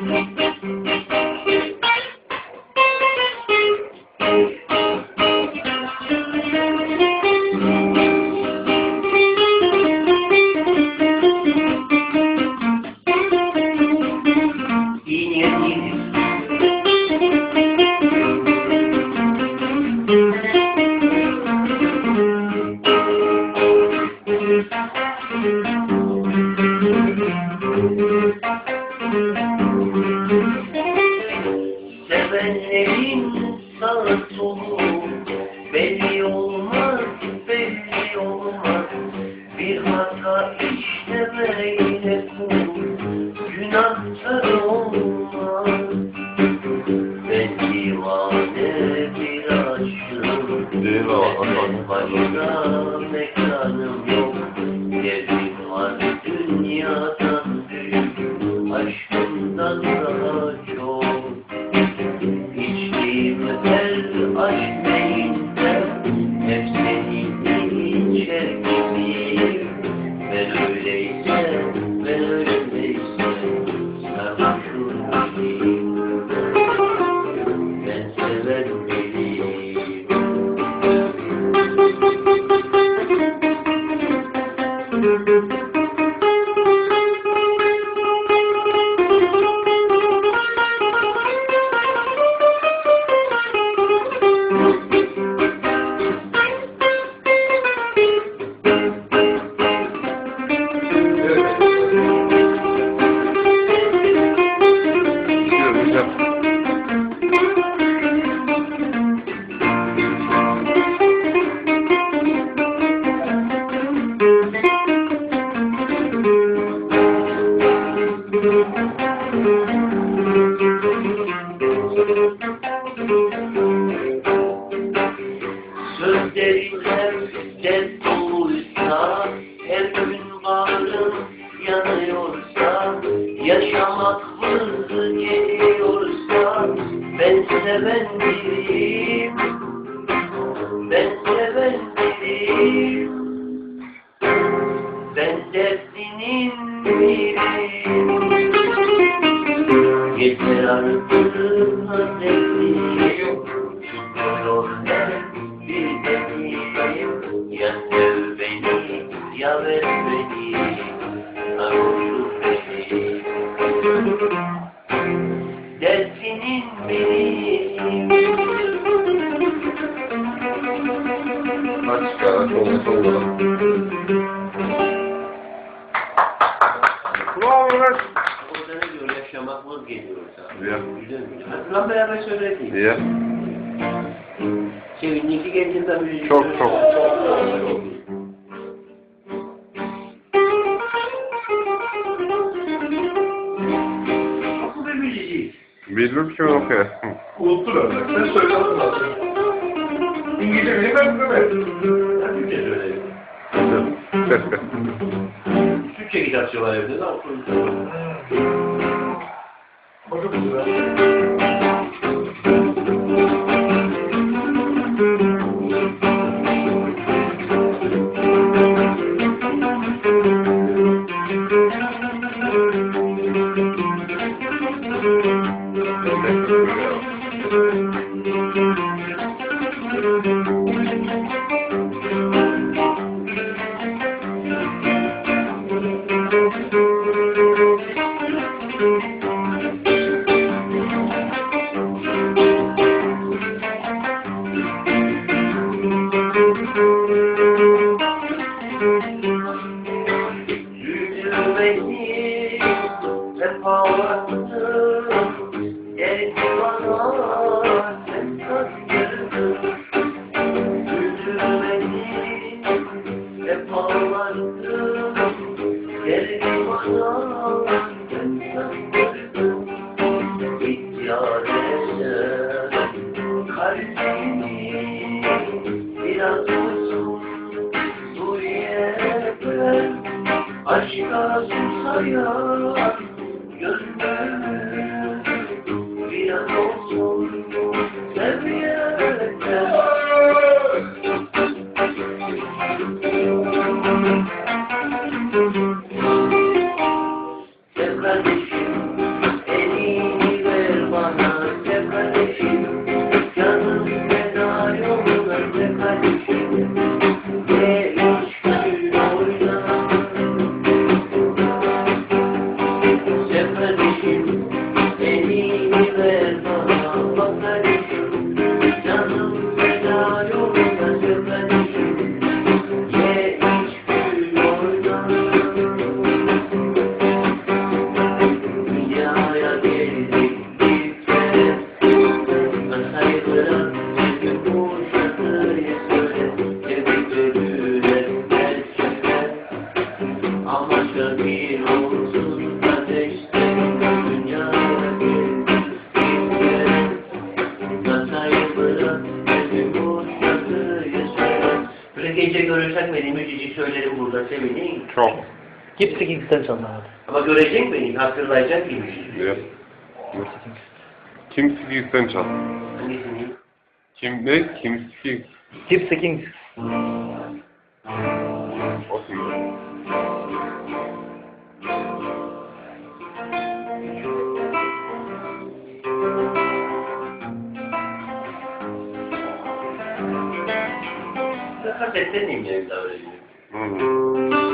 Синяя книга. Her aşk neyinde hep senin gibiyim. Ben öyleyse, ben öyleyse sarhoşum. Ben sever Sözlerin hep dert doluysa, her gün bağrım yanıyorsa, yaşamak vızı geliyorsa, ben seven biriyim, ben Kaç kara olmuş oldu. Bravo lan. Orada ne diyor, yaşamak vız geliyorsa. Ya. Lan beraber söyledik. Niye? Sevindik kendinden müzik. Çok, çok. Bir müzik? Bilmiyorum ki onu okuyor. Unuttum öyle. Sen söyle onu zaten. İngilizce mi? Türkçe gitar çalar evde de. Bakın hep ağlattın Gel bana sen kastırdın Güldür beni hep ağlattın Gel bana sen kastırdın İhtiyarete kalbimi biraz olsun Duy yeter Aşka susayan gönlüm bir an olsun sev eminim. Çok. Gypsy Kings'ten çalmadı. Ama görecek miyim? Hatırlayacak mıyım? Evet. Kim Skills'ten çal. Hangisini? Kim ne? Kim Skills. Gypsy Kings. O kim? Ben kasetten miyim ya bir daha öyle diyor.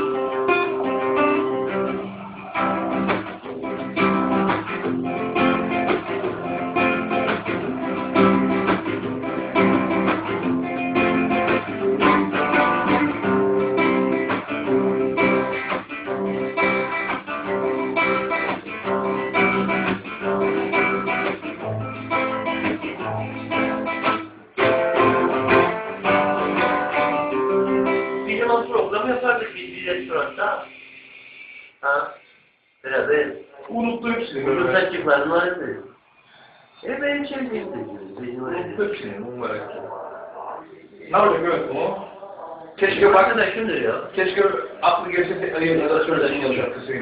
Böyle. saçıklarını öğretti. E benim çevremde diyoruz. Benim ettim. Ne yapacak evet bunu? Keşke Arkadaşımdır ya. keşke aklı gelse tekrar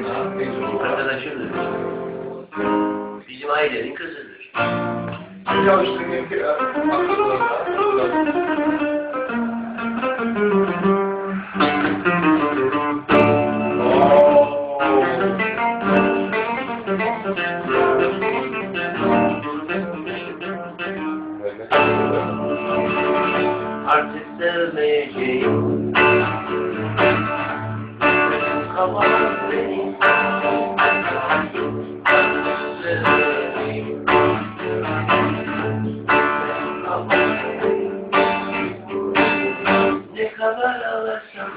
de ha. Ne güzel olur. Arkadaşımdır. Bizim ailenin kızıdır. Ya işte aklı Artık sevmeyeceğim. Kapat beni. Sevmeyeceğim. Ne kadar ağlasam,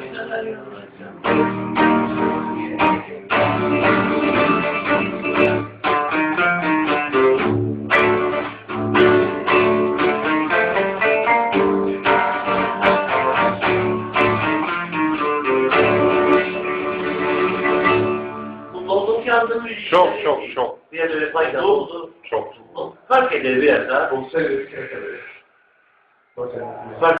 ne kadar ağlasam. Çok çok çok. Biraz öyle faydalı oldu. Çok. Fark eder biraz daha. Çok seviyorum. Fark